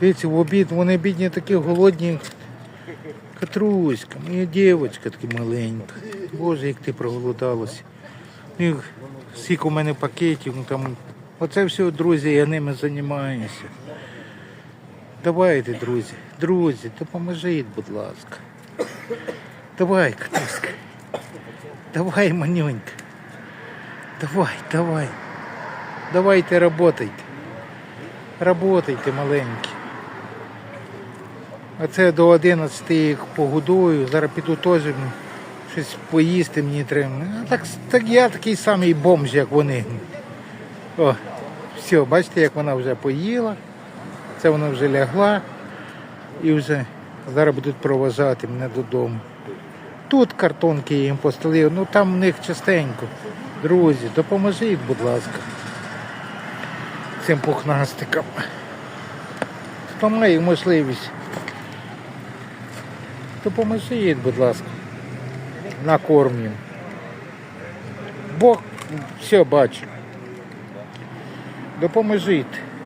Дивіться, в обід вони бідні такі голодні. Катруська, моя дівчинка така маленька. Боже, як ти проголодалася. І у мене пакетів, ну там. Оце все, друзі, я ними займаюся. Давайте, друзі, друзі, допоможіть, будь ласка. Давай, Катруська. Давай, манюнька. Давай, давай. Давайте работайте. Работайте, маленькі. А це до 11 їх погодую. Зараз піду м, щось поїсти мені треба. А так, так я такий самий бомж, як вони. О, все, бачите, як вона вже поїла. Це вона вже лягла і вже зараз будуть проважати мене додому. Тут картонки їм постелив, ну там в них частенько. Друзі, допоможіть, будь ласка, цим пухнастикам. Хто має можливість. Допоможіть, будь ласка, на. Бог все бачить. Допоможіть.